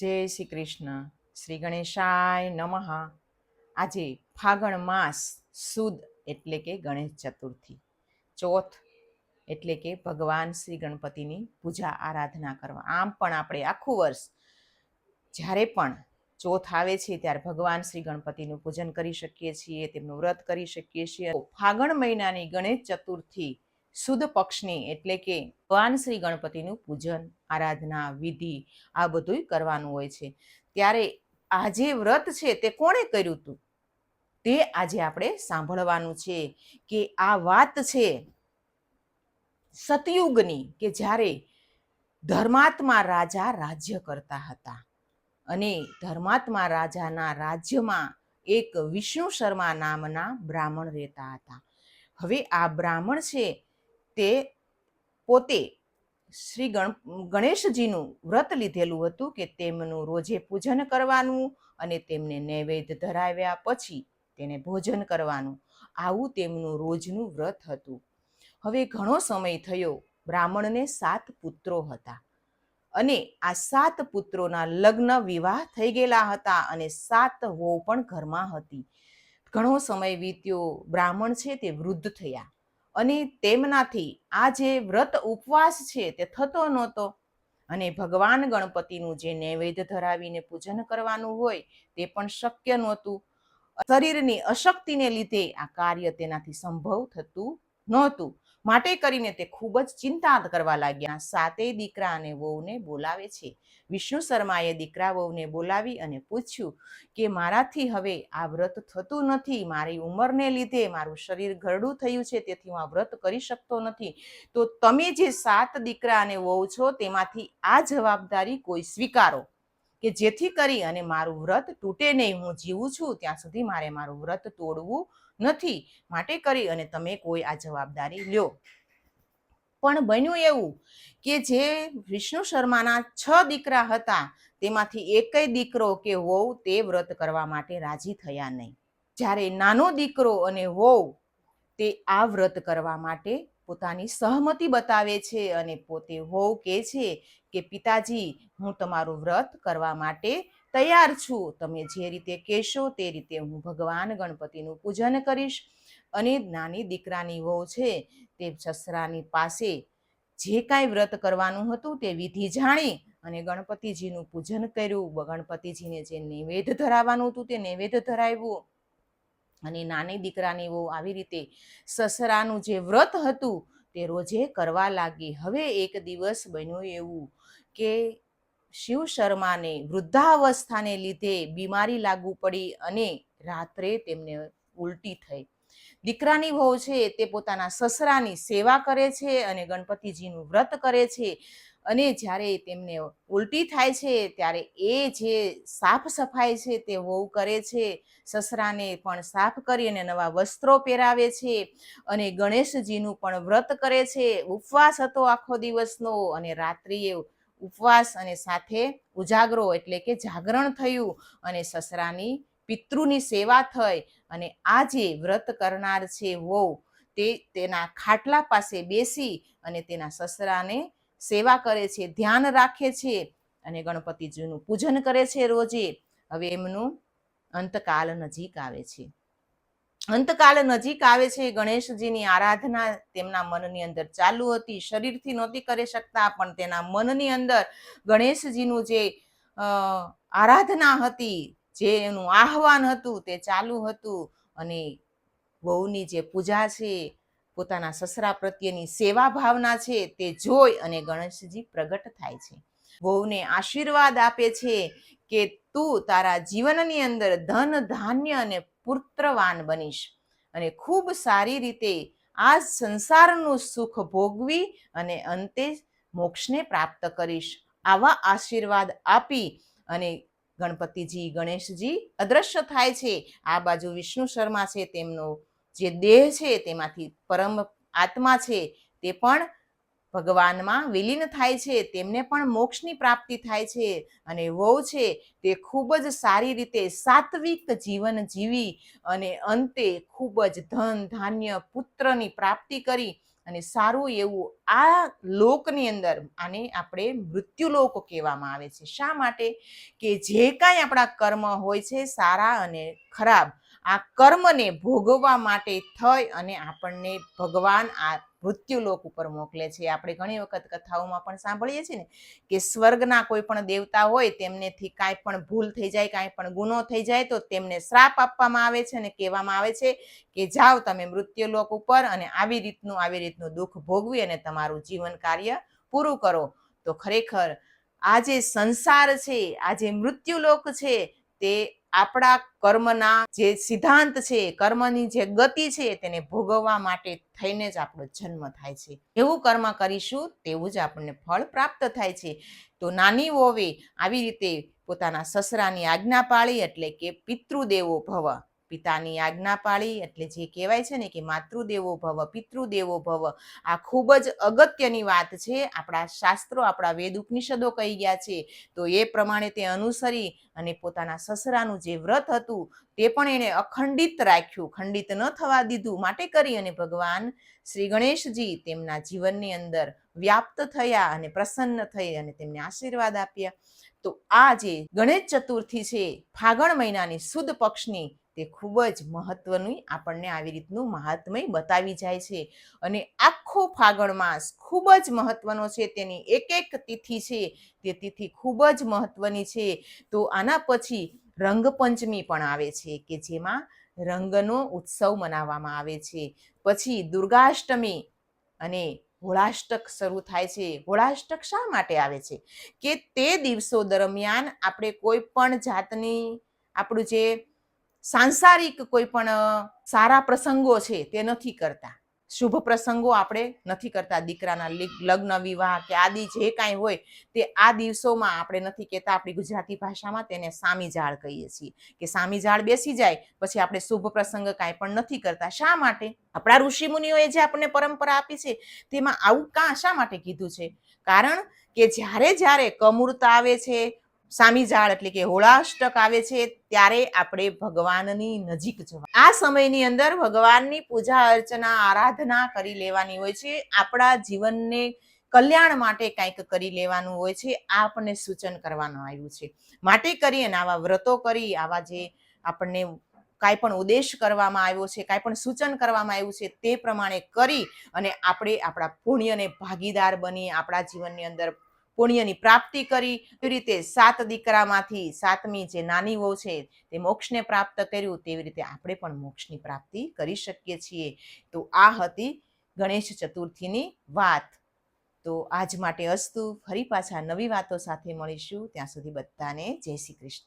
જય શ્રી કૃષ્ણ. શ્રી ગણેશાય નમઃ. આજે ફાગણ માસ સુદ એટલે કે ગણેશ ચતુર્થી. ચોથ એટલે કે ભગવાન શ્રી ગણપતિની પૂજા આરાધના કરવા. આમ પણ આપણે આખું વર્ષ જ્યારે પણ ચોથ આવે છે ત્યારે ભગવાન શ્રી ગણપતિનું પૂજન કરી શકીએ છીએ, તેમનું વ્રત કરી શકીએ છીએ. ફાગણ મહિનાની ગણેશ ચતુર્થી સુદ પક્ષની એટલે કે ભગવાન શ્રી ગણપતિનું પૂજન, આરાધના, વિધિ આ બધું કરવાનું હોય છે. ત્યારે આ જે વ્રત છે તે કોણે કર્યું હતું? તે આજે આપણે સાંભળવાનું છે કે આ વાત છે સતયુગની કે જ્યારે ધર્માત્મા રાજા રાજ્ય કરતા હતા. અને ધર્માત્મા રાજાના રાજ્યમાં એક વિષ્ણુ શર્મા નામના બ્રાહ્મણ રહેતા હતા. હવે આ બ્રાહ્મણ છે તે પોતે શ્રી ગણ, ગણેશજીનું વ્રત લીધેલું હતું કે તેમનું રોજે પૂજન કરવાનું અને તેમને નૈવેદ્ય ધરાવ્યા પછી તેને ભોજન કરવાનું. આવું તેમનું રોજનું વ્રત હતું. હવે ઘણો સમય થયો, બ્રાહ્મણને સાત પુત્રો હતા. અને આ સાત પુત્રોના લગ્ન વિવાહ થઈ ગયેલા હતા અને સાત વહુ પણ ઘરમાં હતી. ઘણો સમય વીત્યો, બ્રાહ્મણ છે તે વૃદ્ધ થયા. અને તેમનાથી આ જે વ્રત ઉપવાસ છે તે થતો નહોતો. અને ભગવાન ગણપતિનું જે નૈવેદ્ય ધરાવીને પૂજન કરવાનું હોય તે પણ શક્ય નહોતું. શરીરની અશક્તિને લીધે આ કાર્ય તેનાથી સંભવ થતું નહોતું. માટે કરીને તે ખૂબ જ ચિંતા કરવા લાગ્યા. સાતેય દીકરા અને વહુને બોલાવે છે. વિષ્ણુ શર્માએ દીકરા વહુને બોલાવી અને પૂછ્યું કે, મારાથી હવે આ વ્રત થતું નથી. મારી ઉંમરને લીધે મારું શરીર ઘરડું થયું છે, તેથી હું આ વ્રત કરી શકતો નથી. તો તમે જે સાત દીકરા અને વહુ છો, તેમાંથી આ જવાબદારી કોઈ સ્વીકારો કે જેથી કરી અને મારું વ્રત તૂટે નહીં. હું જીવું છું. ત્યાં સુધી મારે મારું વ્રત તોડવું નથી માટે કરી અને તમે કોઈ આ જવાબદારી લ્યો. પણ બન્યું એવું કે જે વિષ્ણુ શર્માના છ દીકરા હતા, તેમાંથી એકય દીકરો કે વહુ તે વ્રત કરવા માટે રાજી થયા નહીં. જ્યારે નાનો દીકરો અને વહુ તે આ વ્રત કરવા માટે પોતાની સહમતિ બતાવે છે અને પોતે વહુ કહે છે કે પિતાજી, હું તમારું વ્રત કરવા માટે તૈયાર છું. તમે જે રીતે કહેશો તે રીતે હું ભગવાન ગણપતિનું પૂજન કરીશ. અને નાની દીકરાની વહુ છે તે સસરાની પાસે જે કાંઈ વ્રત કરવાનું હતું તે વિધિ જાણી અને ગણપતિજીનું પૂજન કર્યું. ગણપતિજીને જે નૈવેદ્ય ધરાવવાનું હતું તે નૈવેદ્ય ધરાવ્યું. અને નાની દીકરાની વહુ આવી રીતે સસરાનું જે વ્રત હતું તે રોજે કરવા લાગી. હવે એક દિવસ બન્યું એવું. કે શિવ શર્માને વૃદ્ધાવસ્થાને લીધે બીમારી લાગુ પડી અને રાત્રે તેમને ઉલટી થઈ. દીકરાની વહુ છે તે પોતાના સસરાની સેવા કરે છે અને ગણપતિજીનું વ્રત કરે છે અને જ્યારે તેમને ઉલટી થાય છે ત્યારે એ જે સાફ સફાઈ છે તે વહુ કરે છે. સસરાને પણ સાફ કરી અને નવા વસ્ત્રો પહેરાવે છે અને ગણેશજીનું પણ વ્રત કરે છે. ઉપવાસ હતો આખો દિવસનો અને રાત્રિએ ઉપવાસ અને સાથે ઉજાગરો એટલે કે જાગરણ થયું અને સસરાની પિતૃની સેવા થઈ અને આ જે વ્રત કરનાર છે વહુ. તે તેના ખાટલા પાસે બેસી અને તેના સસરાને સેવા કરે છે, ધ્યાન રાખે છે અને ગણપતિજીનું પૂજન કરે છે રોજે. હવે એમનું અંતકાલ નજીક આવે છે. અંતકાલ નજીક આવે છે, ગણેશજીની આરાધના તેમના મનની અંદર ચાલુ હતી, શરીરથી નહોતી કરી શકતા, પણ તેના મનની અંદર ગણેશજીનું જે આરાધના હતી, જે એનું આહવાન હતું, તે ચાલુ હતું અને વહુની જે પૂજા છે, પોતાના સસરા પ્રત્યેની સેવા ભાવના છે, તે જોઈ અને ગણેશજી પ્રગટ થાય છે. વહુને આશીર્વાદ આપે છે કે તું તારા જીવનની અંદર ધન, ધાન્ય અને પુત્રવાન બનીશ. અને ખૂબ સારી રીતે આ સંસારનું સુખ ભોગવી અને અંતે મોક્ષને પ્રાપ્ત કરીશ. આવા આશીર્વાદ આપી અને ગણપતિજી, ગણેશજી અદ્રશ્ય થાય છે. આ બાજુ વિષ્ણુ શર્મા છે, તેમનો જે દેહ છે તેમાંથી પરમ આત્મા છે તે પણ ભગવાનમાં વિલીન થાય છે, તેમને પણ મોક્ષની પ્રાપ્તિ થાય છે અને વહુ છે તે ખૂબ જ સારી રીતે સાત્વિક જીવન જીવી અને અંતે ખૂબ જ ધન ધાન્ય પુત્રની પ્રાપ્તિ કરી અને સારું એવું આ લોકની અંદર આને આપણે મૃત્યુલોક કહેવામાં આવે છે. શા માટે? કે જે કાંઈ આપણા કર્મ હોય છે સારા અને ખરાબ, આ કર્મને ભોગવવા માટે થઈ અને આપણને ભગવાન આ મૃત્યુલોક ઉપર મોકલે છે. આપણે ઘણી વખત કથાઓમાં પણ સાંભળીએ છીએ ને કે સ્વર્ગના કોઈ પણ દેવતા હોય તેમનેથી કાંઈ પણ ભૂલ થઈ જાય, કાંઈ પણ ગુનો થઈ જાય તો તેમને શ્રાપ આપવામાં આવે છે અને કહેવામાં આવે છે કે જાઓ તમે મૃત્યુલોક ઉપર અને આવી રીતનું આવી રીતનું દુઃખ ભોગવી અને તમારું જીવન કાર્ય પૂરું કરો. તો ખરેખર આ જે સંસાર છે, આ જે મૃત્યુલોક છે તે આપણા કર્મના જે સિદ્ધાંત છે, કર્મની જે ગતિ છે, તેને ભોગવવા માટે થઈને જ આપણો જન્મ થાય છે. એવું કર્મ કરીશું, તેવું જ આપણને ફળ પ્રાપ્ત થાય છે. તો નાની વોવે આવી રીતે પોતાના સસરાની આજ્ઞા પાળી, એટલે કે પિતૃદેવો ભવ. પિતાની આજ્ઞા પાળી એટલે જે કહેવાય છે ને કે માતૃદેવો ભવ, પિતૃદેવો ભવ, આ ખૂબ જ અગત્યની વાત છે. આપણા શાસ્ત્રો, આપણા વેદ ઉપનિષદો કહી ગયા છે. તો એ પ્રમાણે તે અનુસરી અને પોતાના સસરાનું જે વ્રત હતું તે પણ એણે અખંડિત રાખ્યું. ખંડિત ન થવા દીધું. માટે કરી અને ભગવાન શ્રી ગણેશજી તેમના જીવનની અંદર વ્યાપ્ત થયા અને પ્રસન્ન થઈ અને તેમને આશીર્વાદ આપ્યા. તો આ જે ગણેશ ચતુર્થી છે, ફાગણ મહિનાની સુદ પક્ષની તે ખૂબ જ મહત્વનું આપણને આવી રીતનું મહાત્મય બતાવી જાય છે. અને આખો ફાગણ માસ ખૂબ જ મહત્વનો છે. તેની એક એક તિથિ છે તે તિથિ ખૂબ જ મહત્વની છે. તો આના પછી રંગપંચમી પણ આવે છે કે જેમાં રંગનો ઉત્સવ મનાવવામાં આવે છે. પછી દુર્ગાષ્ટમી અને હોળાષ્ટક શરૂ થાય છે. હોળાષ્ટક શા માટે આવે છે? કે તે દિવસો દરમિયાન આપણે કોઈ પણ જાતની આપણું જે સાંસારિક કોઈ પણ સારા પ્રસંગો છે તે નથી કરતા. શુભ પ્રસંગો આપણે નથી કરતા. દીકરાના લગ્ન, વિવાહ કે આદિ જે કાંઈ હોય તે આ દિવસોમાં આપણે નથી કહેતા. આપણી ગુજરાતી ભાષામાં તેને સામી જાળ કહીએ છીએ. કે સામી જાળ બેસી જાય, પછી આપણે શુભ પ્રસંગ કાંઈ પણ નથી કરતા. શા માટે? આપણા ઋષિમુનિઓએ જે આપણને પરંપરા આપી છે, તેમાં આવું કાં શા માટે કીધું છે? કારણ કે જ્યારે જ્યારે કમૂરતા આવે છે સામી જાળ એટલે કે હોળાષ્ટક આવે છે, ત્યારે આપણે ભગવાનની નજીક જવા. આ સમયની અંદર ભગવાનની પૂજા અર્ચના, આરાધના કરી લેવાની હોય છે. આપણા જીવનને કલ્યાણ માટે કંઈક કરી લેવાનું હોય છે. આ આપણને સૂચન કરવાનું આવ્યું છે. માટે કરી અને આવા વ્રતો કરી, આવા જે આપણને કાંઈ પણ ઉદ્દેશ કરવામાં આવ્યો છે, કાંઈ પણ સૂચન કરવામાં આવ્યું છે, તે પ્રમાણે કરી અને આપણે આપણા પુણ્યને ભાગીદાર બની, આપણા જીવનની અંદર પુણ્યની પ્રાપ્તિ કરી. એવી રીતે સાત દીકરામાંથી સાતમી જે નાની વહુ છે, તે મોક્ષને પ્રાપ્ત કર્યું. તેવી રીતે આપણે પણ મોક્ષની પ્રાપ્તિ કરી શકીએ છીએ. તો આ હતી ગણેશ ચતુર્થીની વાત. તો આજ માટે અસ્તુ. ફરી પાછા નવી વાતો સાથે મળીશું. ત્યાં સુધી બધાને જય શ્રી કૃષ્ણ.